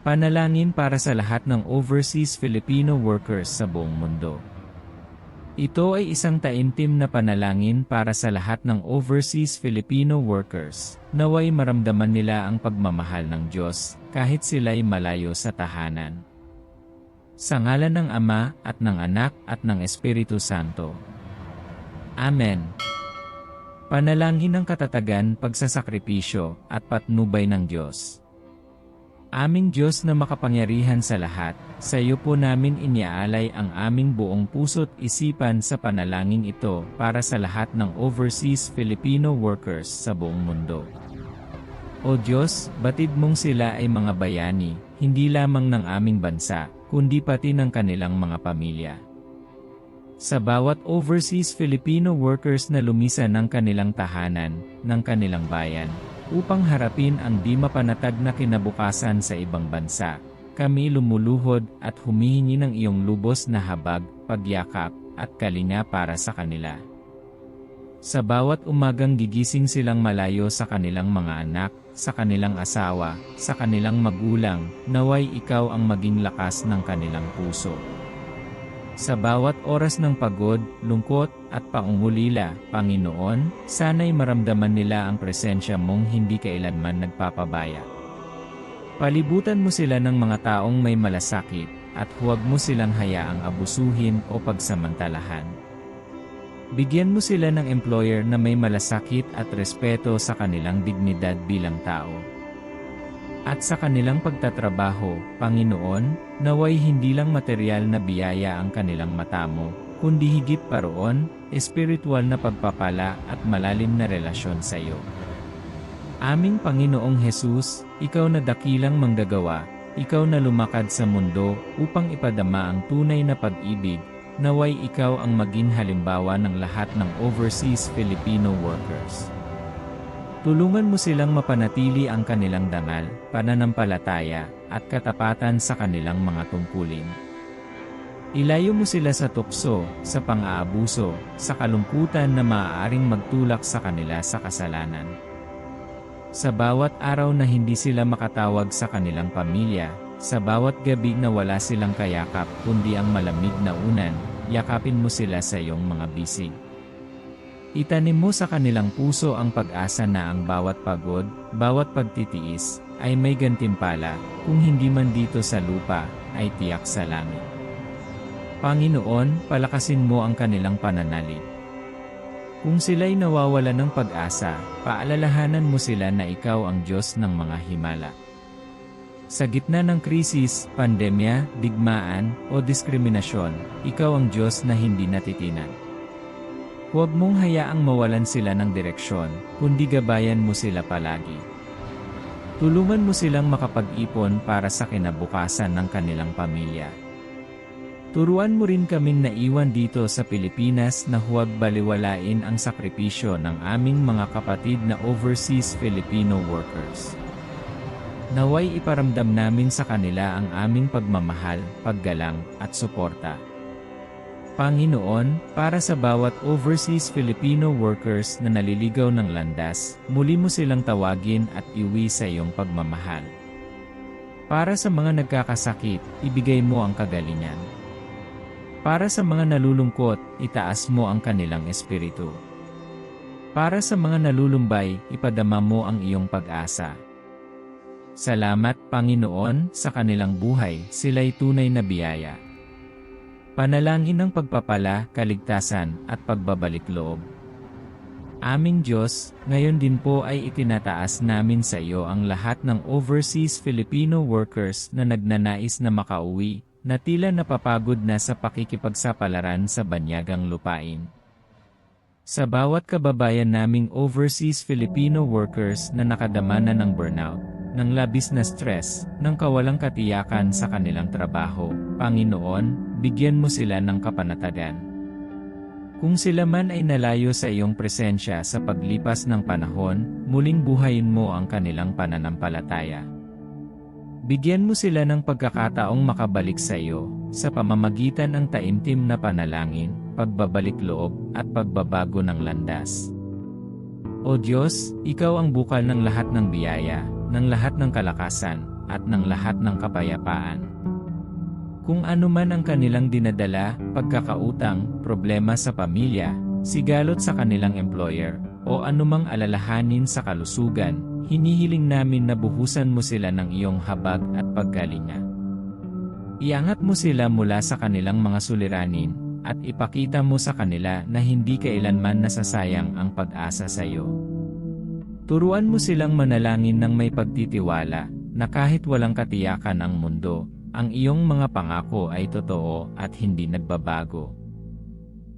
Panalangin para sa lahat ng overseas Filipino workers sa buong mundo. Ito ay isang taimtim na panalangin para sa lahat ng overseas Filipino workers, naway maramdaman nila ang pagmamahal ng Diyos, kahit sila'y malayo sa tahanan. Sa ngalan ng Ama, at ng Anak, at ng Espiritu Santo. Amen. Panalangin ng katatagan, pagsasakripisyo, at patnubay ng Diyos. Aming Diyos na makapangyarihan sa lahat, sa iyo po namin iniaalay ang aming buong puso't isipan sa panalangin ito para sa lahat ng overseas Filipino workers sa buong mundo. O Diyos, batid mong sila ay mga bayani, hindi lamang ng aming bansa, kundi pati ng kanilang mga pamilya. Sa bawat overseas Filipino workers na lumisan ng kanilang tahanan, ng kanilang bayan, upang harapin ang di mapanatag na kinabukasan sa ibang bansa. Kami lumuluhod at humihingi ng iyong lubos na habag, pagyakap, at kalinga para sa kanila. Sa bawat umagang gigising silang malayo sa kanilang mga anak, sa kanilang asawa, sa kanilang magulang, naway ikaw ang maging lakas ng kanilang puso. Sa bawat oras ng pagod, lungkot, at pangungulila, Panginoon, sana'y maramdaman nila ang presensya mong hindi kailanman nagpapabaya. Palibutan mo sila ng mga taong may malasakit, at huwag mo silang hayaang abusuhin o pagsamantalahan. Bigyan mo sila ng employer na may malasakit at respeto sa kanilang dignidad bilang tao. At sa kanilang pagtatrabaho, Panginoon, naway hindi lang material na biyaya ang kanilang matamo, kundi higit pa roon, espiritual na pagpapala at malalim na relasyon sa iyo. Aming Panginoong Hesus, Ikaw na dakilang manggagawa, Ikaw na lumakad sa mundo upang ipadama ang tunay na pag-ibig, naway Ikaw ang maging halimbawa ng lahat ng overseas Filipino workers. Tulungan mo silang mapanatili ang kanilang dangal, pananampalataya, at katapatan sa kanilang mga tungkulin. Ilayo mo sila sa tukso, sa pang-aabuso, sa kalungkutan na maaaring magtulak sa kanila sa kasalanan. Sa bawat araw na hindi sila makatawag sa kanilang pamilya, sa bawat gabi na wala silang kayakap kundi ang malamig na unan, yakapin mo sila sa iyong mga bisig. Itanim mo sa kanilang puso ang pag-asa na ang bawat pagod, bawat pagtitiis, ay may gantimpala, kung hindi man dito sa lupa, ay tiyak sa langit. Panginoon, palakasin mo ang kanilang pananalig. Kung sila'y nawawala ng pag-asa, paalalahanan mo sila na ikaw ang Diyos ng mga himala. Sa gitna ng krisis, pandemya, digmaan, o diskriminasyon, ikaw ang Diyos na hindi natitinan. Huwag mong hayaang mawalan sila ng direksyon, kundi gabayan mo sila palagi. Tulungan mo silang makapag-ipon para sa kinabukasan ng kanilang pamilya. Turuan mo rin kaming naiwan dito sa Pilipinas na huwag baliwalain ang sakripisyo ng aming mga kapatid na overseas Filipino workers. Naway iparamdam namin sa kanila ang aming pagmamahal, paggalang, at suporta. Panginoon, para sa bawat overseas Filipino workers na naliligaw ng landas, muli mo silang tawagin at iwi sa iyong pagmamahal. Para sa mga nagkakasakit, ibigay mo ang kagalingan. Para sa mga nalulungkot, itaas mo ang kanilang espiritu. Para sa mga nalulumbay, ipadama mo ang iyong pag-asa. Salamat, Panginoon, sa kanilang buhay, sila'y tunay na biyaya. Panalangin ng pagpapala, kaligtasan, at pagbabalik loob. Aming Diyos, ngayon din po ay itinataas namin sa iyo ang lahat ng overseas Filipino workers na nagnanais na makauwi, na tila napapagod na sa pakikipagsapalaran sa banyagang lupain. Sa bawat kababayan naming overseas Filipino workers na nakadama na ng burnout, ng labis na stress, ng kawalang katiyakan sa kanilang trabaho, Panginoon, bigyan mo sila ng kapanatagan. Kung sila man ay nalayo sa iyong presensya sa paglipas ng panahon, muling buhayin mo ang kanilang pananampalataya. Bigyan mo sila ng pagkakataong makabalik sa iyo, sa pamamagitan ng taimtim na panalangin, pagbabalik loob, at pagbabago ng landas. O Diyos, Ikaw ang bukal ng lahat ng biyaya, ng lahat ng kalakasan, at ng lahat ng kapayapaan. Kung ano man ang kanilang dinadala, pagkakautang, problema sa pamilya, sigalot sa kanilang employer, o anumang alalahanin sa kalusugan, hinihiling namin na buhusan mo sila ng iyong habag at paggalinga. Iangat mo sila mula sa kanilang mga suliranin, at ipakita mo sa kanila na hindi kailanman nasasayang ang pag-asa sa iyo. Turuan mo silang manalangin ng may pagtitiwala, na kahit walang katiyakan ang mundo, ang iyong mga pangako ay totoo at hindi nagbabago.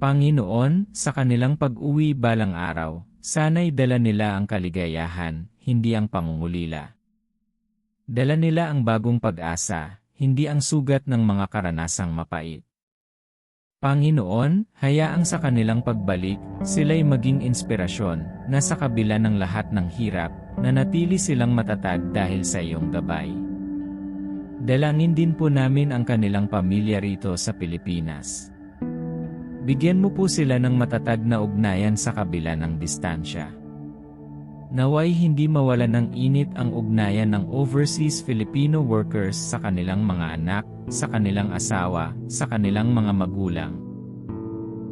Panginoon, sa kanilang pag-uwi balang araw, sana'y dala nila ang kaligayahan, hindi ang pangungulila. Dala nila ang bagong pag-asa, hindi ang sugat ng mga karanasang mapait. Panginoon, hayaang sa kanilang pagbalik, sila'y maging inspirasyon, na sa kabila ng lahat ng hirap, nanatili silang matatag dahil sa iyong gabay. Dalangin din po namin ang kanilang pamilya rito sa Pilipinas. Bigyan mo po sila ng matatag na ugnayan sa kabila ng distansya. Naway hindi mawala ng init ang ugnayan ng overseas Filipino workers sa kanilang mga anak, sa kanilang asawa, sa kanilang mga magulang.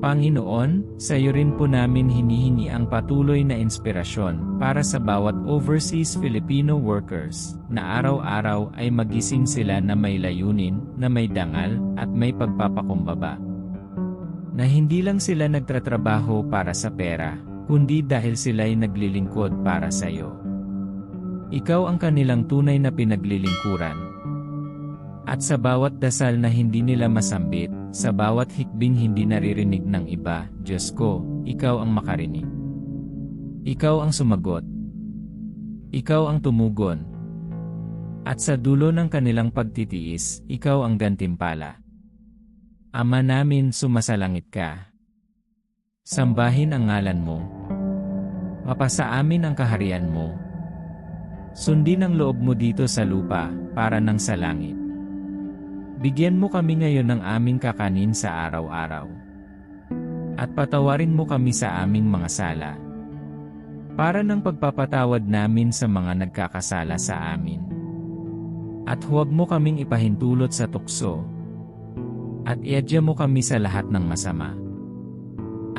Panginoon, sa iyo rin po namin hinihingi ang patuloy na inspirasyon para sa bawat overseas Filipino workers na araw-araw ay magising sila na may layunin, na may dangal, at may pagpapakumbaba. Na hindi lang sila nagtratrabaho para sa pera, kundi dahil sila'y naglilingkod para sa iyo. Ikaw ang kanilang tunay na pinaglilingkuran, at sa bawat dasal na hindi nila masambit, sa bawat hikbing hindi naririnig ng iba, Diyos ko, Ikaw ang makarinig. Ikaw ang sumagot. Ikaw ang tumugon. At sa dulo ng kanilang pagtitiis, Ikaw ang gantimpala. Ama namin sumasalangit ka. Sambahin ang ngalan mo. Mapasa amin ang kaharian mo. Sundin ang loob mo dito sa lupa, para ng sa langit. Bigyan mo kami ngayon ng aming kakanin sa araw-araw. At patawarin mo kami sa aming mga sala. Para ng pagpapatawad namin sa mga nagkakasala sa amin. At huwag mo kaming ipahintulot sa tukso. At iadya mo kami sa lahat ng masama.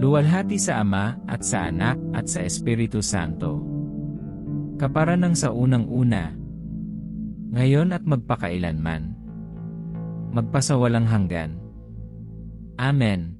Luwalhati sa Ama, at sa Anak, at sa Espiritu Santo. Kapara ng sa unang-una, ngayon at magpakailanman magpasawalang hanggan. Amen.